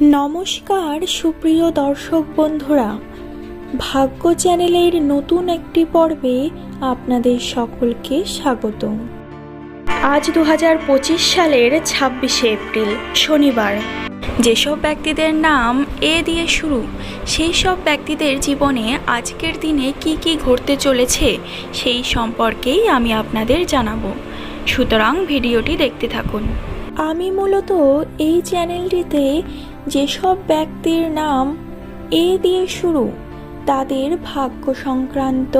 নমস্কার, সুপ্রিয় দর্শক বন্ধুরা। ভাগ্য চ্যানেলের নতুন একটি পর্বে আপনাদের সকলকে স্বাগত আজ দু হাজার পঁচিশ সালের ছাব্বিশে এপ্রিল, শনিবার। যেসব ব্যক্তিদের নাম এ দিয়ে শুরু সেই সব ব্যক্তিদের জীবনে আজকের দিনে কি কি ঘটতে চলেছে, সেই সম্পর্কেই আমি আপনাদের জানাব। সুতরাং ভিডিওটি দেখতে থাকুন। আমি মূলত এই চ্যানেলটিতে যেসব ব্যক্তির নাম এ দিয়ে শুরু, তাদের ভাগ্য সংক্রান্ত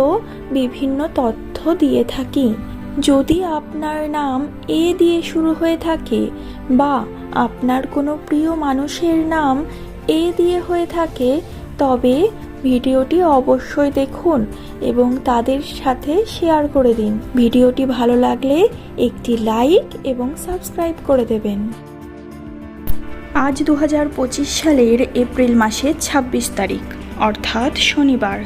বিভিন্ন তথ্য দিয়ে থাকি। যদি আপনার নাম এ দিয়ে শুরু হয়ে থাকে বা আপনার কোনো প্রিয় মানুষের নাম এ দিয়ে হয়ে থাকে, তবে ভিডিওটি অবশ্যই দেখুন এবং তাদের সাথে শেয়ার করে দিন। ভিডিওটি ভালো লাগলে একটি লাইক এবং সাবস্ক্রাইব করে দেবেন। আজ দু হাজার পঁচিশ সালের এপ্রিল মাসের ২৬ তারিখ, অর্থাৎ শনিবার।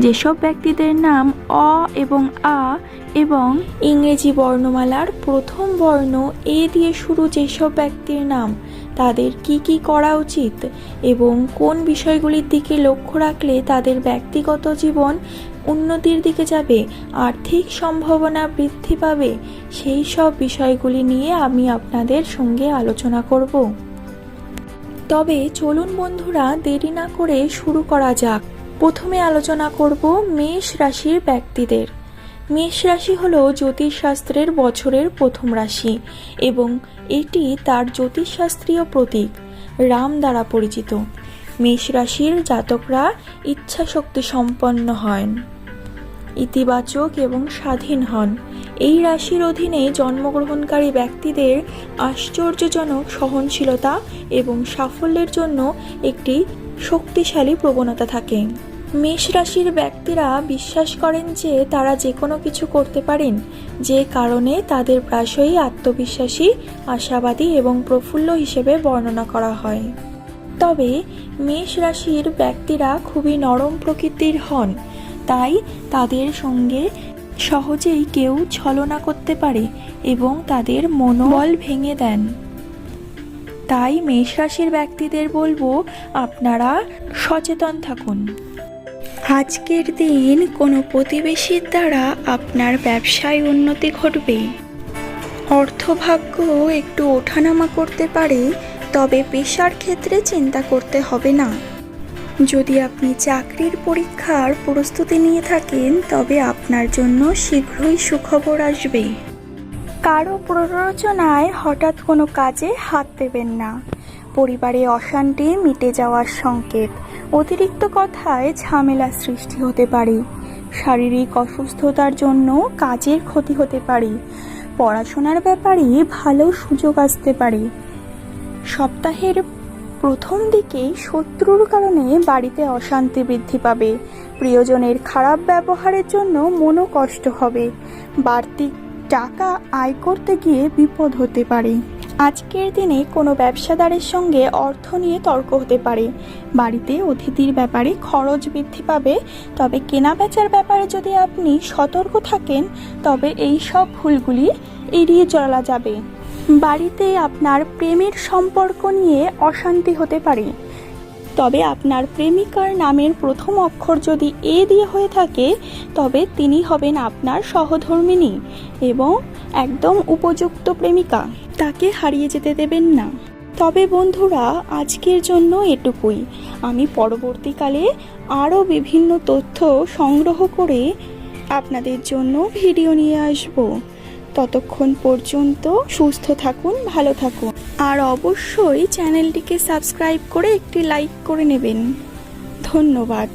যেসব ব্যক্তিদের নাম অ এবং আ এবং ইংরেজি বর্ণমালার প্রথম বর্ণ এ দিয়ে শুরু যেসব ব্যক্তির নাম, তাদের কি কি করা উচিত এবং কোন বিষয়গুলির দিকে লক্ষ্য রাখলে তাদের ব্যক্তিগত জীবন উন্নতির দিকে যাবে, আর্থিক সম্ভাবনা বৃদ্ধি পাবে, সেই সব বিষয়গুলি নিয়ে আমি আপনাদের সঙ্গে আলোচনা করব। তবে চলুন বন্ধুরা, দেরি না করে শুরু করা যাক। প্রথমে আলোচনা করব মেষ রাশির ব্যক্তিদের। মেষ রাশি হল জ্যোতিষশাস্ত্রের বছরের প্রথম রাশি এবং এটি তার জ্যোতিষশাস্ত্রীয় প্রতীক, রাম দ্বারা পরিচিত। মেষ রাশির জাতকরা ইচ্ছাশক্তি সম্পন্ন হন, ইতিবাচক এবং স্বাধীন হন। এই রাশির অধীনে জন্মগ্রহণকারী ব্যক্তিদের আশ্চর্যজনক সহনশীলতা এবং সাফল্যের জন্য একটি শক্তিশালী প্রবণতা থাকে। মেষ রাশির ব্যক্তিরা বিশ্বাস করেন যে তারা যে কোনো কিছু করতে পারেন, যে কারণে তাদের প্রায়শই আত্মবিশ্বাসী, আশাবাদী এবং প্রফুল্ল হিসেবে বর্ণনা করা হয়। তবে মেষ রাশির ব্যক্তিরা খুবই নরম প্রকৃতির হন, তাই তাদের সঙ্গে সহজেই কেউ ছলনা করতে পারে এবং তাদের মনোবল ভেঙে দেন। তাই মেষ রাশির ব্যক্তিদের বলব, আপনারা সচেতন থাকুন। আজকের দিন কোনো প্রতিবেশীর দ্বারা আপনার ব্যবসায় উন্নতি ঘটবে। অর্থভাগ্য একটু ওঠানামা করতে পারে, তবে পেশার ক্ষেত্রে চিন্তা করতে হবে না। যদি আপনি চাকরির পরীক্ষার প্রস্তুতি নিয়ে থাকেন, তবে আপনার জন্য শীঘ্রই সুখবর আসবে। কারও প্ররোচনায় হঠাৎ কোনো কাজে হাত দেবেন না। পরিবারে অশান্তি মিটে যাওয়ার সংকেত। অতিরিক্ত কথায় ঝামেলা সৃষ্টি হতে পারে। শারীরিক অসুস্থতার জন্য কাজের ক্ষতি হতে পারে। পড়াশোনার ব্যাপারে ভালো সুযোগ আসতে পারে। সপ্তাহের প্রথম দিকে শত্রুর কারণে বাড়িতে অশান্তি বৃদ্ধি পাবে। প্রিয়জনের খারাপ ব্যবহারের জন্য মনও কষ্ট হবে। বাড়তি টাকা আয় করতে গিয়ে বিপদ হতে পারে। আজকের দিনে কোনো ব্যবসাদারের সঙ্গে অর্থ নিয়ে তর্ক হতে পারে। বাড়িতে অতিথির ব্যাপারে খরচ বৃদ্ধি পাবে। তবে কেনা বেচার ব্যাপারে যদি আপনি সতর্ক থাকেন, তবে এই সব ভুলগুলি এড়িয়ে চলা যাবে। বাড়িতে আপনার প্রেমের সম্পর্ক নিয়ে অশান্তি হতে পারে। তবে আপনার প্রেমিকার নামের প্রথম অক্ষর যদি এ দিয়ে হয়ে থাকে, তবে তিনি হবেন আপনার সহধর্মিনী এবং একদম উপযুক্ত প্রেমিকা। তাকে হারিয়ে যেতে দেবেন না। তবে বন্ধুরা, আজকের জন্য এটুকুই। আমি পরবর্তীকালে আরও বিভিন্ন তথ্য সংগ্রহ করে আপনাদের জন্য ভিডিও নিয়ে আসব। ততক্ষণ পর্যন্ত সুস্থ থাকুন, ভালো থাকুন। আর অবশ্যই চ্যানেলটিকে সাবস্ক্রাইব করে একটি লাইক করে নেবেন। ধন্যবাদ।